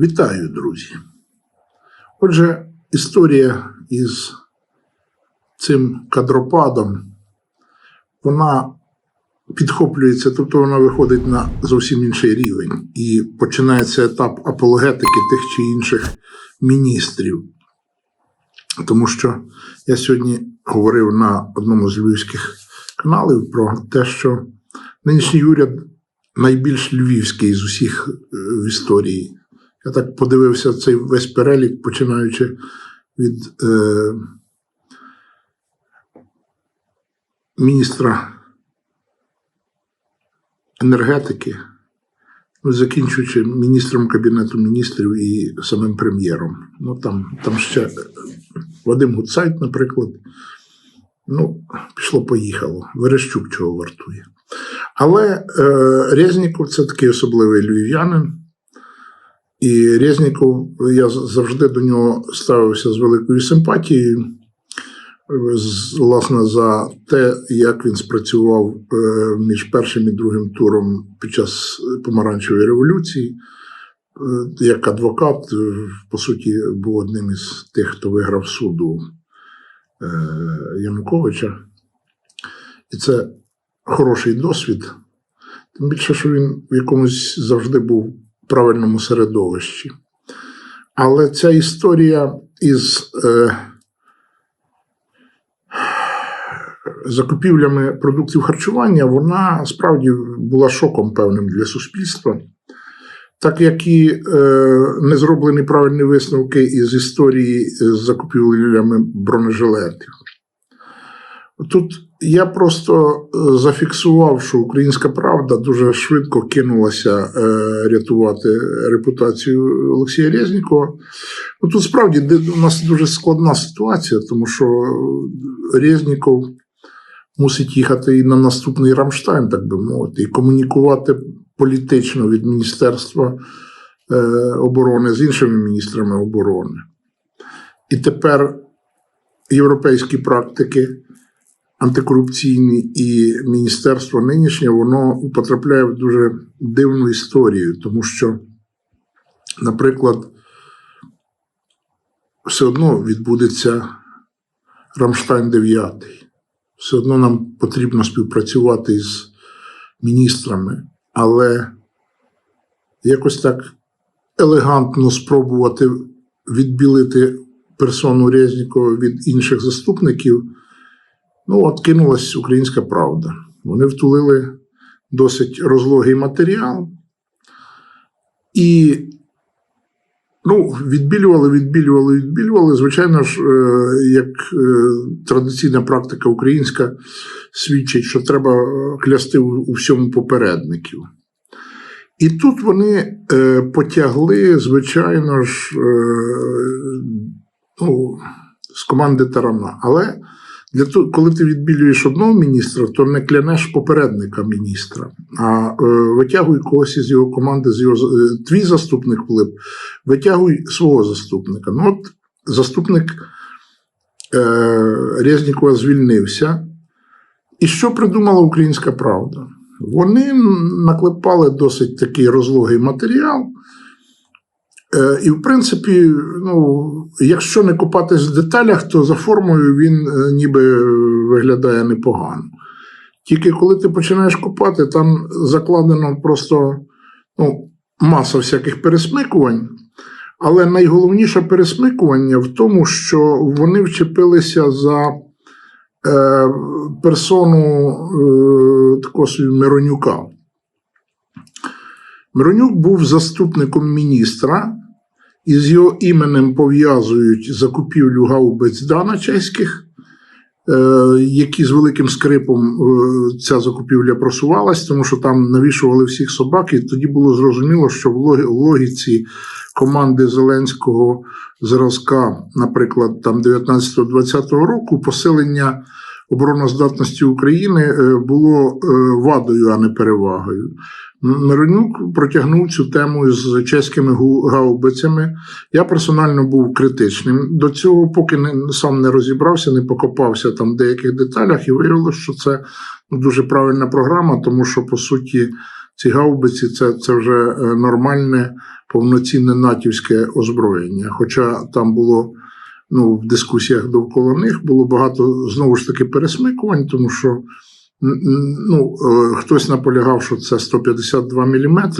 Вітаю, друзі. Отже, історія із цим кадропадом, вона підхоплюється, тобто вона виходить на зовсім інший рівень і починається етап апологетики тих чи інших міністрів. Тому що я сьогодні говорив на одному з львівських каналів про те, що нинішній уряд найбільш львівський з усіх е, в історії. Я так подивився цей весь перелік, починаючи від е, міністра енергетики, ну, закінчуючи міністром Кабінету міністрів і самим прем'єром. Ну, там, там ще е, Вадим Гуцайт, наприклад. Ну, пішло-поїхало. Верещук чого вартує. Але е, Резніков це такий особливий львів'янин. І Резніков, я завжди до нього ставився з великою симпатією, власне, за те, як він спрацював е, між першим і другим туром під час помаранчевої революції. Е, Як адвокат, е, по суті, був одним із тих, хто виграв суду Януковича. І це хороший досвід. Тим більше, що він в якомусь завжди був правильному середовищі. Але ця історія із е, закупівлями продуктів харчування, вона справді була шоком певним для суспільства. Так як і е, не зроблені правильні висновки із історії з закупівлями бронежилетів. Тут я просто е, зафіксував, що українська правда дуже швидко кинулася е, рятувати репутацію Олексія Резнікова. Ну, тут справді у нас дуже складна ситуація, тому що Резніков мусить їхати і на наступний Рамштайн, так би мовити, і комунікувати політично від Міністерства е, оборони з іншими міністрами оборони. І тепер європейські практики антикорупційні і міністерство нинішнє, воно потрапляє в дуже дивну історію, тому що, наприклад, все одно відбудеться Рамштайн 9. Все одно нам потрібно співпрацювати з міністрами, але якось так елегантно спробувати відбілити персону Резнікова від інших заступників. Ну, от кинулась українська правда. Вони втулили досить розлогий матеріал і ну, відбілювали, відбілювали, відбілювали. Звичайно ж, е, як е, традиційна практика українська свідчить, що треба клясти у, всьому попередників. І тут вони е, потягли, звичайно ж, ну, з команди Тарана. Але для того, коли ти відбілюєш одного міністра, то не клянеш попередника міністра, а е, витягуй когось із його команди, з його е, твій заступник вплив, витягуй свого заступника. Ну, от заступник е, Резнікова звільнився. І що придумала українська правда? Вони наклепали досить такий розлогий матеріал. Е, І, в принципі, ну, якщо не копатись в деталях, то за формою він е, ніби виглядає непогано. Тільки коли ти починаєш копати, там закладено просто ну, маса всяких пересмикувань. Але найголовніше пересмикування в тому, що вони вчепилися за е, персону е, такого Миронюка. Миронюк був заступником міністра, і з його іменем пов'язують закупівлю гаубиць Дана чеських, е, які з великим скрипом е, ця закупівля просувалась, тому що там навішували всіх собак, і тоді було зрозуміло, що в логіці команди Зеленського зразка, наприклад, там 19-20 року, посилення обороноздатності України е, було вадою, а не перевагою. Миронюк протягнув цю тему з чеськими гаубицями. Я персонально був критичним до цього, поки не, сам не розібрався, не покопався там в деяких деталях, і виявилося, що це ну, дуже правильна програма, тому що по суті ці гаубиці це, це вже е, нормальне повноцінне натівське озброєння. Хоча там було ну, в дискусіях довкола них було багато знову ж таки пересмикувань, тому що ну, е, хтось наполягав, що це 152 мм.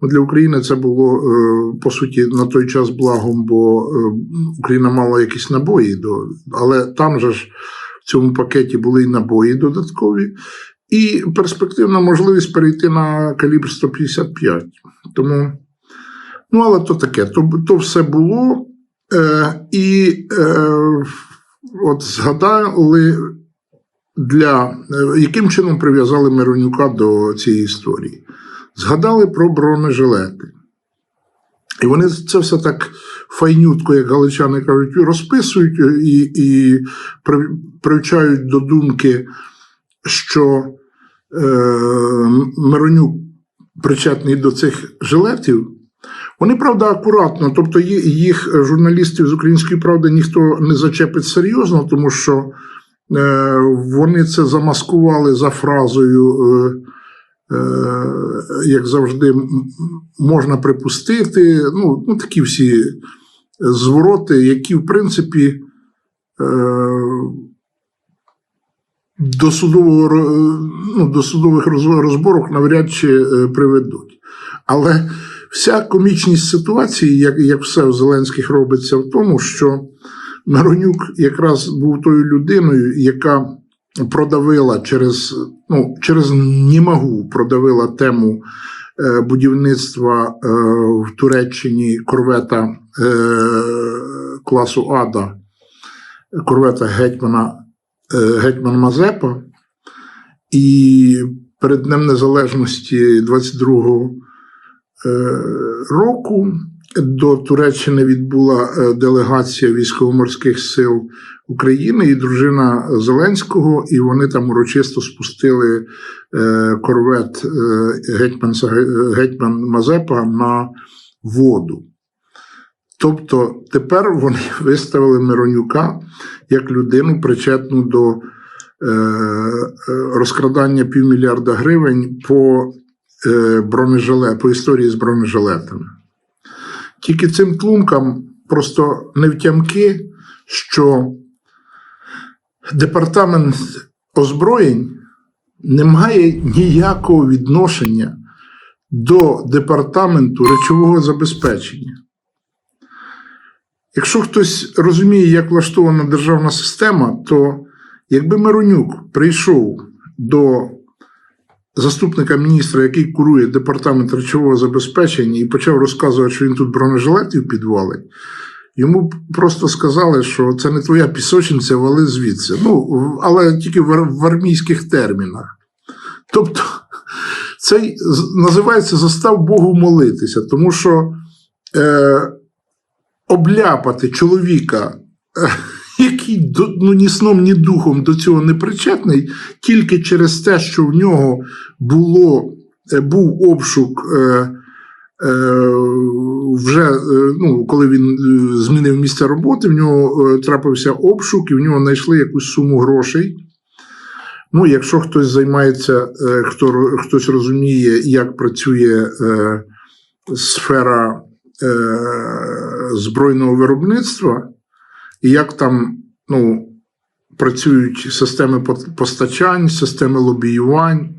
Ну, Для України це було е, по суті на той час благом, бо е, Україна мала якісь набої, до, але там же ж в цьому пакеті були і набої додаткові, і перспективна можливість перейти на калібр 155. Тому, ну але то таке, то, то все було. Е, і е, от згадали, для, е, яким чином прив'язали Миронюка до цієї історії. Згадали про бронежилети. І вони це все так файнютко, як галичани кажуть, розписують е, і, і привчають до думки, що е, Миронюк причетний до цих жилетів. Вони, правда, акуратно, тобто їх журналістів з української правди ніхто не зачепить серйозно, тому що вони це замаскували за фразою, е, е, як завжди, можна припустити. Ну, ну, такі всі звороти, які, в принципі, е, до, судового, ну, до судових розборок навряд чи е, приведуть. Але вся комічність ситуації, як, як все в Зеленських робиться, в тому, що Миронюк якраз був тою людиною, яка продавила через, ну, через німагу продавила тему е, будівництва е, в Туреччині корвета е, класу Ада, корвета гетьмана, гетьман Мазепа. І перед Днем Незалежності 22-го е, року до Туреччини відбула е, делегація військово-морських сил України і дружина Зеленського, і вони там урочисто спустили е, корвет е, гетьман, гетьман Мазепа на воду. Тобто тепер вони виставили Миронюка як людину, причетну до розкрадання півмільярда гривень по бронежилет, по історії з бронежилетами. Тільки цим тлумкам просто не втямки, що департамент озброєнь не має ніякого відношення до департаменту речового забезпечення. Якщо хтось розуміє, як влаштована державна система, то якби Миронюк прийшов до заступника міністра, який курує департамент речового забезпечення, і почав розказувати, що він тут бронежилетів підвалить, йому просто сказали, що це не твоя пісочниця, вали звідси. Ну, але тільки в, армійських термінах. Тобто, це називається застав Богу молитися, тому що е, обляпати чоловіка, е, який ну, ні сном, ні духом до цього не причетний, тільки через те, що в нього було, е, був обшук. Е, Е, вже е, ну, коли він змінив місце роботи, в нього трапився обшук, і в нього знайшли якусь суму грошей. Ну, якщо хтось займається, хто, хтось розуміє, як працює е, сфера е, збройного виробництва, і як там ну, працюють системи постачань, системи лобіювань.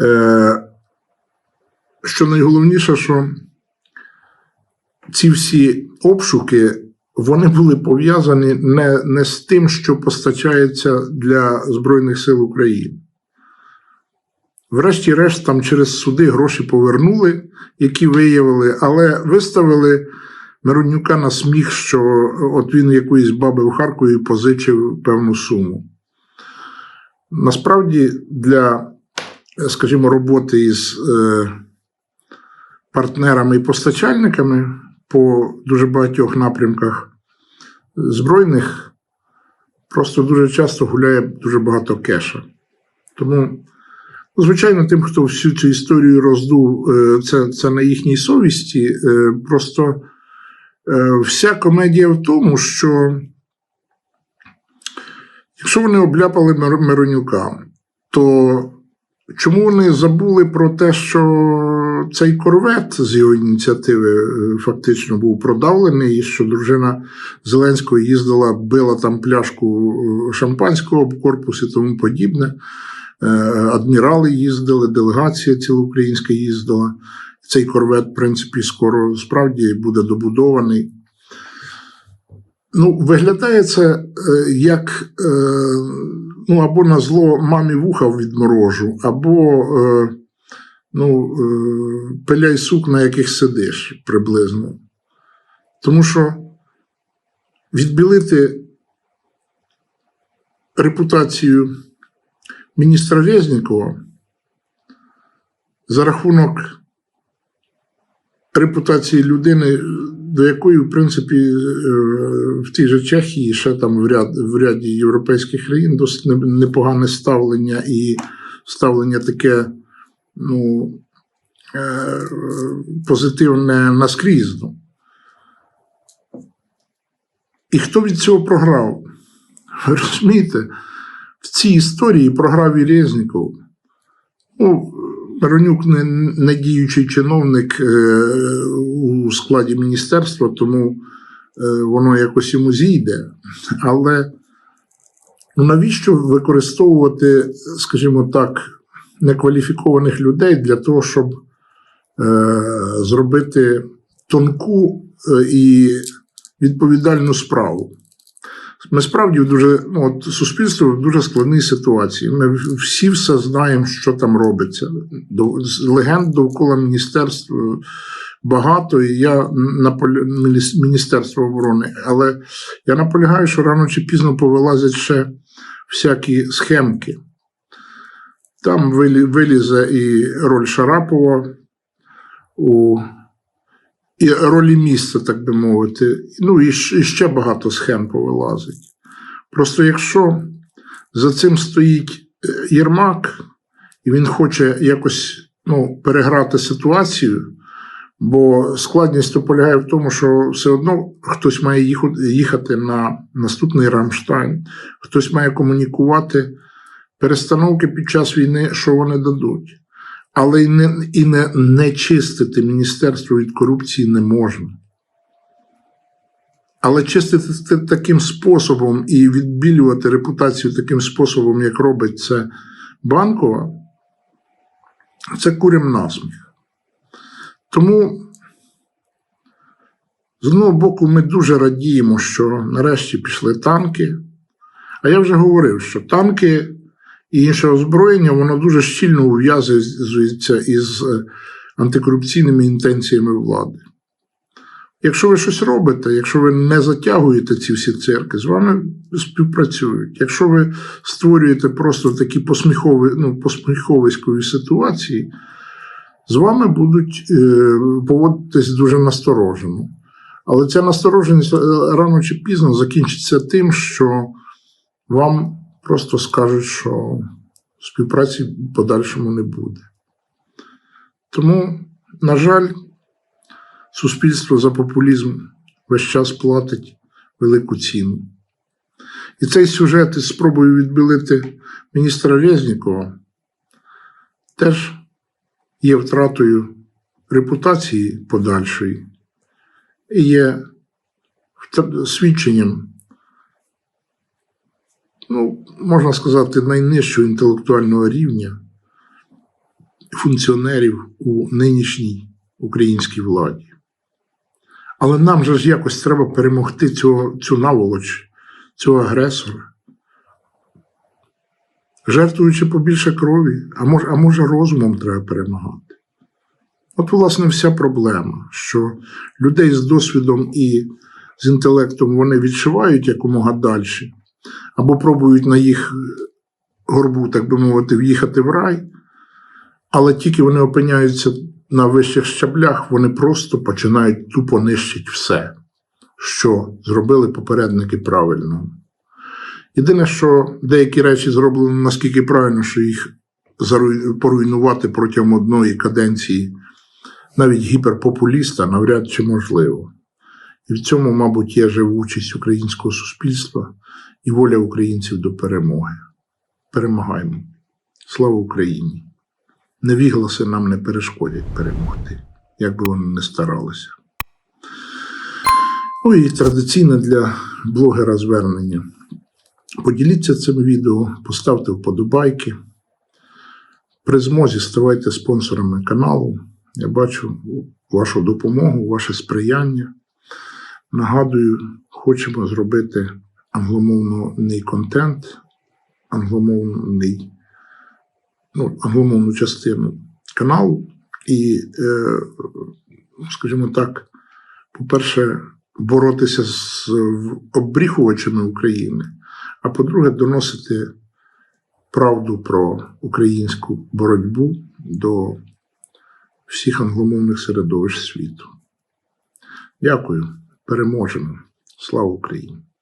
Е, що найголовніше, що ці всі обшуки вони були пов'язані не, не з тим, що постачається для Збройних сил України. Врешті-решт, там через суди гроші повернули, які виявили, але виставили Миронюка на сміх, що от він якоїсь баби в Харкові позичив певну суму. Насправді, для, скажімо, роботи із е, партнерами і постачальниками по дуже багатьох напрямках збройних просто дуже часто гуляє дуже багато кеша. Тому, ну, звичайно, тим, хто всю цю історію роздув, е, це, це на їхній совісті. Е, Просто е, вся комедія в тому, що якщо вони обляпали Мир- Миронюка, то чому вони забули про те, що цей корвет з його ініціативи е, фактично був продавлений, і що дружина Зеленського їздила, била там пляшку е, шампанського в корпус і тому подібне. Е, Адмірали їздили, делегація ціла їздила. Цей корвет, в принципі, скоро справді буде добудований. Ну, виглядає це е, як е, ну, або на зло мамі вуха відморожу, або е, ну, пиляй сук, на яких сидиш приблизно. Тому що відбілити репутацію міністра Резнікова за рахунок репутації людини, до якої, в принципі, е, в тій же Чехії, ще там в, ряд, в ряді європейських країн досить непогане ставлення і ставлення таке, ну, е, позитивне наскрізь. ну. І хто від цього програв? Розумієте, в цій історії програв і Резніков. Ну, Миронюк не, не діючий чиновник е, у складі міністерства, тому е, воно якось йому зійде. Але навіщо використовувати, скажімо так, некваліфікованих людей для того, щоб е, зробити тонку і відповідальну справу? Ми справді в дуже ну, от суспільство в дуже складній ситуації. Ми всі все знаємо, що там робиться. Легенд довкола міністерства багато, і я наполя... Міністерство оборони, але я наполягаю, що рано чи пізно повилазять ще всякі схемки. Там вилі- вилізе і роль Шарапова у і ролі місця, так би мовити. Ну і ще багато схем повилазить. Просто якщо за цим стоїть е, Єрмак, і він хоче якось ну, переграти ситуацію, бо складність то полягає в тому, що все одно хтось має їхати на наступний Рамштайн, хтось має комунікувати перестановки під час війни, що вони дадуть. Але і не, і не, не чистити міністерство від корупції не можна. Але чистити таким способом і відбілювати репутацію таким способом, як робить це банкова, це курям насміх. Тому, з одного боку, ми дуже радіємо, що нарешті пішли танки. А я вже говорив, що танки і інше озброєння, воно дуже щільно ув'язується із е, антикорупційними інтенціями влади. Якщо ви щось робите, якщо ви не затягуєте ці всі цирки, з вами співпрацюють. Якщо ви створюєте просто такі посміхові, ну, посміховиськові ситуації, з вами будуть е, поводитись дуже насторожено. Але ця настороженість е, рано чи пізно закінчиться тим, що вам просто скажуть, що співпраці в подальшому не буде. Тому, на жаль, суспільство за популізм весь час платить велику ціну. І цей сюжет із спробою відбілити міністра Резнікова теж є втратою репутації подальшої і є свідченням, ну, можна сказати, найнижчого інтелектуального рівня функціонерів у нинішній українській владі. Але нам же ж якось треба перемогти цього, цю наволоч, цього агресора. Жертвуючи побільше крові, а може, а може розумом треба перемагати. От, власне, вся проблема, що людей з досвідом і з інтелектом вони відшивають якомога далі, або пробують на їх горбу, так би мовити, в'їхати в рай, але тільки вони опиняються на вищих щаблях, вони просто починають тупо нищити все, що зробили попередники правильно. Єдине, що деякі речі зроблені наскільки правильно, що їх поруйнувати протягом одної каденції навіть гіперпопуліста навряд чи можливо. І в цьому, мабуть, є живучість українського суспільства і воля українців до перемоги. Перемагаємо. Слава Україні! невігласи нам не перешкодять перемогти, як би вони не старалися. Ну і традиційне для блогера звернення. Поділіться цим відео, поставте вподобайки. При змозі ставайте спонсорами каналу. Я бачу вашу допомогу, ваше сприяння. Нагадую, хочемо зробити англомовний контент, англомовний, ну, англомовну частину каналу. І, е, скажімо так, по-перше, боротися з обріхувачами України, а по-друге, доносити правду про українську боротьбу до всіх англомовних середовищ світу. Дякую. Переможемо. Слава Україні!